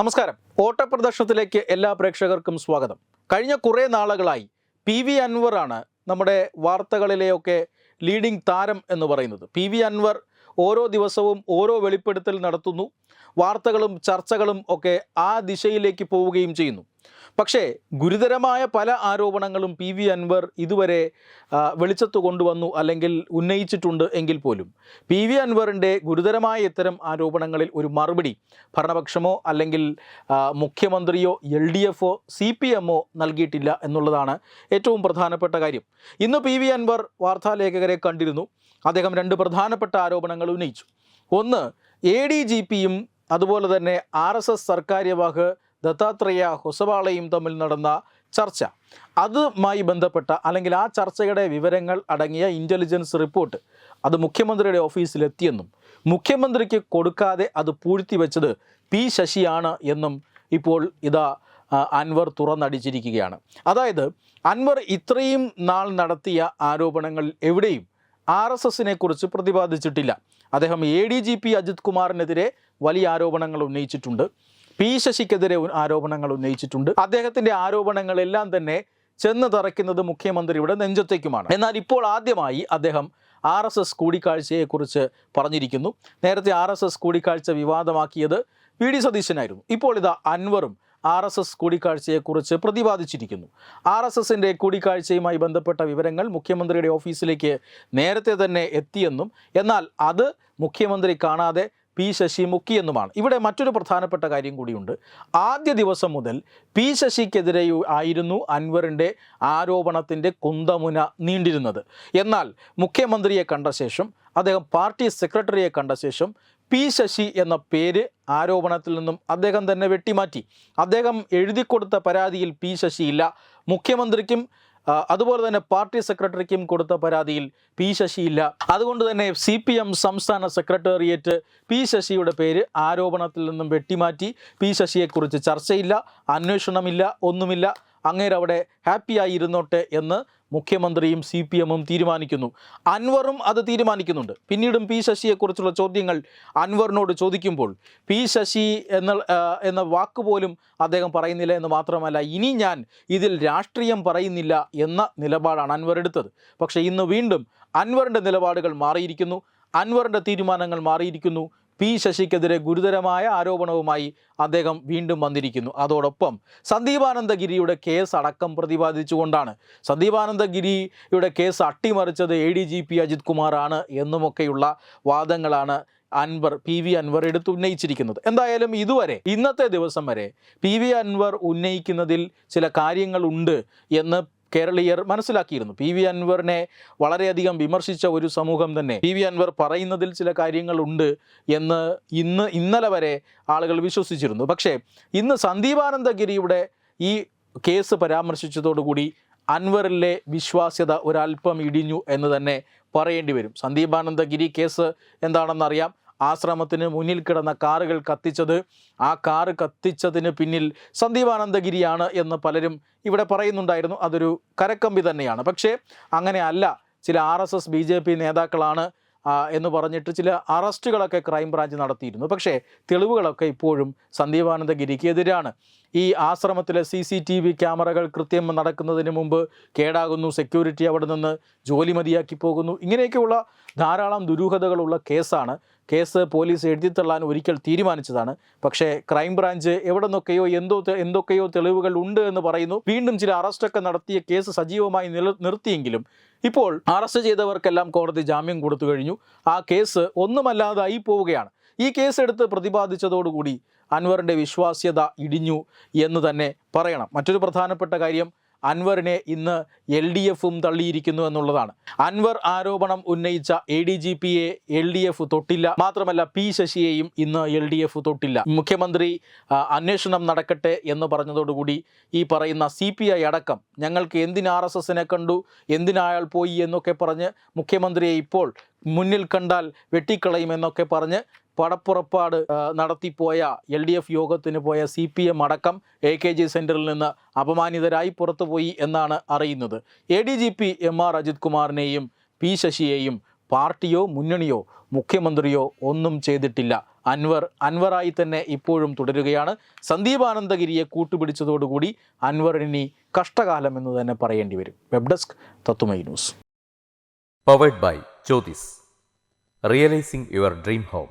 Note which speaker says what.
Speaker 1: നമസ്കാരം. ഓട്ടപ്രദർശനത്തിലേക്ക് എല്ലാ പ്രേക്ഷകർക്കും സ്വാഗതം. കഴിഞ്ഞ കുറേ നാളുകളായി പി വി അൻവറാണ് നമ്മുടെ വാർത്തകളിലെയൊക്കെ ലീഡിംഗ് താരം എന്ന് പറയുന്നത്. പി വി അൻവർ ഓരോ ദിവസവും ഓരോ വെളിപ്പെടുത്തൽ നടത്തുന്നു. വാർത്തകളും ചർച്ചകളും ഒക്കെ ആ ദിശയിലേക്ക് പോവുകയും ചെയ്യുന്നു. പക്ഷേ ഗുരുതരമായ പല ആരോപണങ്ങളും പി വി അൻവർ ഇതുവരെ വെളിച്ചത്ത് കൊണ്ടുവന്നു അല്ലെങ്കിൽ ഉന്നയിച്ചിട്ടുണ്ട് എങ്കിൽ പോലും. പി വി അൻവറിന്റെ ഗുരുതരമായ ഇത്തരം ആരോപണങ്ങളിൽ ഒരു മറുപടി ഭരണപക്ഷമോ അല്ലെങ്കിൽ മുഖ്യമന്ത്രിയോ എൽ ഡി എഫോ സി പി എമ്മോ നൽകിയിട്ടില്ല എന്നുള്ളതാണ് ഏറ്റവും പ്രധാനപ്പെട്ട കാര്യം. ഇന്ന് പി വി അൻവർ വാർത്താലേഖകരെ കണ്ടിരുന്നു. അദ്ദേഹം രണ്ട് പ്രധാനപ്പെട്ട ആരോപണങ്ങൾ ഉന്നയിച്ചു. ഒന്ന് എ ഡി ജി പിയും അതുപോലെ തന്നെ R S S Sarkaryavah Dattatreya ഹൊസവാളയും തമ്മിൽ നടന്ന ചർച്ച. അതുമായി ബന്ധപ്പെട്ട അല്ലെങ്കിൽ ആ ചർച്ചയുടെ വിവരങ്ങൾ അടങ്ങിയ ഇന്റലിജൻസ് റിപ്പോർട്ട് അത് മുഖ്യമന്ത്രിയുടെ ഓഫീസിലെത്തിയെന്നും മുഖ്യമന്ത്രിക്ക് കൊടുക്കാതെ അത് പൂഴ്ത്തിവെച്ചത് പി ശശിയാണ് എന്നും ഇപ്പോൾ ഇതാ അൻവർ തുറന്നടിച്ചിരിക്കുകയാണ്. അതായത് അൻവർ ഇത്രയും നാൾ നടത്തിയ ആരോപണങ്ങൾ എവിടെയും ആർ എസ് എസിനെ കുറിച്ച് പ്രതിപാദിച്ചിട്ടില്ല. അദ്ദേഹം A D G P Ajit കുമാറിനെതിരെ വലിയ ആരോപണങ്ങൾ ഉന്നയിച്ചിട്ടുണ്ട്. പി ശശിക്കെതിരെ ആരോപണങ്ങൾ ഉന്നയിച്ചിട്ടുണ്ട്. അദ്ദേഹത്തിന്റെ ആരോപണങ്ങളെല്ലാം തന്നെ ചെന്ന് തറയ്ക്കുന്നത് മുഖ്യമന്ത്രിയുടെ നെഞ്ചത്തേക്കുമാണ്. എന്നാൽ ഇപ്പോൾ ആദ്യമായി അദ്ദേഹം ആർ എസ് എസ് കൂടിക്കാഴ്ചയെക്കുറിച്ച് പറഞ്ഞിരിക്കുന്നു. നേരത്തെ ആർ എസ് എസ് കൂടിക്കാഴ്ച വിവാദമാക്കിയത് വി ഡി സതീശനായിരുന്നു. ഇപ്പോൾ ഇതാ അൻവറും ആർ എസ് എസ് കൂടിക്കാഴ്ചയെക്കുറിച്ച് പ്രതിപാദിച്ചിരിക്കുന്നു. ആർ എസ് എസിന്റെ കൂടിക്കാഴ്ചയുമായി ബന്ധപ്പെട്ട വിവരങ്ങൾ മുഖ്യമന്ത്രിയുടെ ഓഫീസിലേക്ക് നേരത്തെ തന്നെ എത്തിയെന്നും എന്നാൽ അത് മുഖ്യമന്ത്രി കാണാതെ പി ശശി മുക്കിയെന്നുമാണ് ഇവിടെ മറ്റൊരു പ്രധാനപ്പെട്ട കാര്യം കൂടിയുണ്ട്. ആദ്യ ദിവസം മുതൽ പി ശശിക്കെതിരെ ആയിരുന്നു അൻവറിന്റെ ആരോപണത്തിന്റെ കുന്തമുന നീണ്ടിരുന്നത്. എന്നാൽ മുഖ്യമന്ത്രിയെ കണ്ട ശേഷം അദ്ദേഹം പാർട്ടി സെക്രട്ടറിയെ കണ്ട ശേഷം പി ശശി എന്ന പേര് ആരോപണത്തിൽ നിന്നും അദ്ദേഹം തന്നെ വെട്ടിമാറ്റി. അദ്ദേഹം എഴുതിക്കൊടുത്ത പരാതിയിൽ പി ശശി ഇല്ല മുഖ്യമന്ത്രിക്കും അതുപോലെ തന്നെ പാർട്ടി സെക്രട്ടറിക്കും കൊടുത്ത പരാതിയിൽ പി ശശിയില്ല അതുകൊണ്ട് തന്നെ സി പി എം സംസ്ഥാന സെക്രട്ടേറിയറ്റ് പി ശശിയുടെ പേര് ആരോപണത്തിൽ നിന്നും വെട്ടിമാറ്റി. പി ശശിയെക്കുറിച്ച് ചർച്ചയില്ല അന്വേഷണമില്ല ഒന്നുമില്ല. അങ്ങേരവിടെ ഹാപ്പിയായി ഇരുന്നോട്ടെ എന്ന് മുഖ്യമന്ത്രിയും സി പി എമ്മും തീരുമാനിക്കുന്നു. അൻവറും അത് തീരുമാനിക്കുന്നുണ്ട്. പിന്നീടും പി ശശിയെക്കുറിച്ചുള്ള ചോദ്യങ്ങൾ അൻവറിനോട് ചോദിക്കുമ്പോൾ പി ശശി എന്ന എന്ന വാക്ക് പോലും അദ്ദേഹം പറയുന്നില്ല എന്ന് മാത്രമല്ല ഇനി ഞാൻ ഇതിൽ രാഷ്ട്രീയം പറയുന്നില്ല എന്ന നിലപാടാണ് അൻവർ എടുത്തത്. പക്ഷേ ഇന്ന് വീണ്ടും അൻവറിന്റെ നിലപാടുകൾ മാറിയിരിക്കുന്നു. അൻവറിന്റെ തീരുമാനങ്ങൾ മാറിയിരിക്കുന്നു. പി ശശിക്കെതിരെ ഗുരുതരമായ ആരോപണവുമായി അദ്ദേഹം വീണ്ടും വന്നിരിക്കുന്നു. അതോടൊപ്പം സന്ദീപാനന്ദഗിരിയുടെ കേസ് അടക്കം പ്രതിപാദിച്ചുകൊണ്ടാണ്. സന്ദീപാനന്ദഗിരിയുടെ case അട്ടിമറിച്ചത് A D G P Ajith കുമാറാണ് എന്നുമൊക്കെയുള്ള വാദങ്ങളാണ് അൻവർ പി വി അൻവർ എടുത്ത് ഉന്നയിച്ചിരിക്കുന്നത്. എന്തായാലും ഇതുവരെ ഇന്നത്തെ ദിവസം വരെ പി വി അൻവർ ഉന്നയിക്കുന്നതിൽ ചില കാര്യങ്ങളുണ്ട് എന്ന് കേരളീയർ മനസ്സിലാക്കിയിരുന്നു. പി വി അൻവറിനെ വളരെയധികം വിമർശിച്ച ഒരു സമൂഹം തന്നെ. പി വി അൻവർ പറയുന്നതിൽ ചില കാര്യങ്ങളുണ്ട് എന്ന് ഇന്ന് ഇന്നലെ വരെ ആളുകൾ വിശ്വസിച്ചിരുന്നു. പക്ഷേ ഇന്ന് സന്ദീപാനന്ദഗിരിയുടെ ഈ കേസ് പരാമർശിച്ചതോടുകൂടി അൻവറിലെ വിശ്വാസ്യത ഒരല്പം ഇടിഞ്ഞു എന്ന് തന്നെ പറയേണ്ടി വരും. സന്ദീപാനന്ദഗിരി കേസ് എന്താണെന്നറിയാം. ആശ്രമത്തിന് മുന്നിൽ കിടന്ന കാറുകൾ കത്തിച്ചത്. ആ കാറ് കത്തിച്ചതിന് പിന്നിൽ സന്ദീപാനന്ദഗിരിയാണ് എന്ന് പലരും ഇവിടെ പറയുന്നുണ്ടായിരുന്നു. അതൊരു കരക്കമ്പി തന്നെയാണ്. പക്ഷേ അങ്ങനെ അല്ല. ചില R S S B J P നേതാക്കളാണ് എന്ന് പറഞ്ഞിട്ട് ചില അറസ്റ്റുകളൊക്കെ ക്രൈംബ്രാഞ്ച് നടത്തിയിരുന്നു. പക്ഷേ തെളിവുകളൊക്കെ ഇപ്പോഴും സന്ദീപാനന്ദഗിരിക്ക് എതിരാണ് ഈ ആശ്രമത്തിലെ സി സി ടി വി ക്യാമറകൾ കൃത്യം നടക്കുന്നതിന് മുമ്പ് കേടാകുന്നു സെക്യൂരിറ്റി അവിടെ നിന്ന് ജോലി മതിയാക്കി പോകുന്നു. ഇങ്ങനെയൊക്കെയുള്ള ധാരാളം ദുരൂഹതകളുള്ള കേസാണ് കേസ് പോലീസ് എഴുതിത്തള്ളാൻ ഒരിക്കൽ തീരുമാനിച്ചതാണ്. പക്ഷേ ക്രൈംബ്രാഞ്ച് എവിടെ നിന്നൊക്കെയോ എന്തോ എന്തൊക്കെയോ തെളിവുകൾ ഉണ്ട് എന്ന് പറയുന്നു. വീണ്ടും ചില അറസ്റ്റൊക്കെ നടത്തിയ കേസ് സജീവമായി നിർത്തിയെങ്കിലും ഇപ്പോൾ അറസ്റ്റ് ചെയ്തവർക്കെല്ലാം കോടതി ജാമ്യം കൊടുത്തു കഴിഞ്ഞു. ആ കേസ് ഒന്നുമല്ലാതായി പോവുകയാണ്. ഈ കേസെടുത്ത് പ്രതിപാദിച്ചതോടുകൂടി അൻവറിന്റെ വിശ്വാസ്യത ഇടിഞ്ഞു എന്ന് തന്നെ പറയണം. മറ്റൊരു പ്രധാനപ്പെട്ട കാര്യം അൻവറിനെ ഇന്ന് എൽ ഡി എഫും തള്ളിയിരിക്കുന്നു എന്നുള്ളതാണ്. അൻവർ ആരോപണം ഉന്നയിച്ച എ ഡി ജി പിയെ എൽ ഡി എഫ് തൊട്ടില്ല. മാത്രമല്ല പി ശശിയെയും ഇന്ന് എൽ ഡി എഫ് തൊട്ടില്ല. മുഖ്യമന്ത്രി അന്വേഷണം നടക്കട്ടെ എന്ന് പറഞ്ഞതോടുകൂടി ഈ പറയുന്ന സി പി ഐ അടക്കം ഞങ്ങൾക്ക് എന്തിന് ആർ എസ് എസിനെ കണ്ടു എന്തിനയാൾ പോയി എന്നൊക്കെ പറഞ്ഞ് മുഖ്യമന്ത്രിയെ ഇപ്പോൾ മുന്നിൽ കണ്ടാൽ വെട്ടിക്കളയുമെന്നൊക്കെ പറഞ്ഞ് പടപ്പുറപ്പാട് നടത്തിപ്പോയ എൽ ഡി എഫ് യോഗത്തിന് പോയ സി പി എം അടക്കം എ കെ ജി സെന്ററിൽ നിന്ന് അപമാനിതരായി പുറത്തുപോയി എന്നാണ് അറിയുന്നത്. A D G P M R Ajith കുമാറിനെയും P ശശിയെയും പാർട്ടിയോ മുന്നണിയോ മുഖ്യമന്ത്രിയോ ഒന്നും ചെയ്തിട്ടില്ല. അൻവർ അൻവറായി തന്നെ ഇപ്പോഴും തുടരുകയാണ്. സന്ദീപ് ആനന്ദഗിരിയെ കൂട്ടുപിടിച്ചതോടുകൂടി അൻവറിനി കഷ്ടകാലം എന്ന് തന്നെ പറയേണ്ടി വരും. വെബ് ഡെസ്ക് തത്തുമൈ news.
Speaker 2: Powered by ചോദിസ് realising your dream home.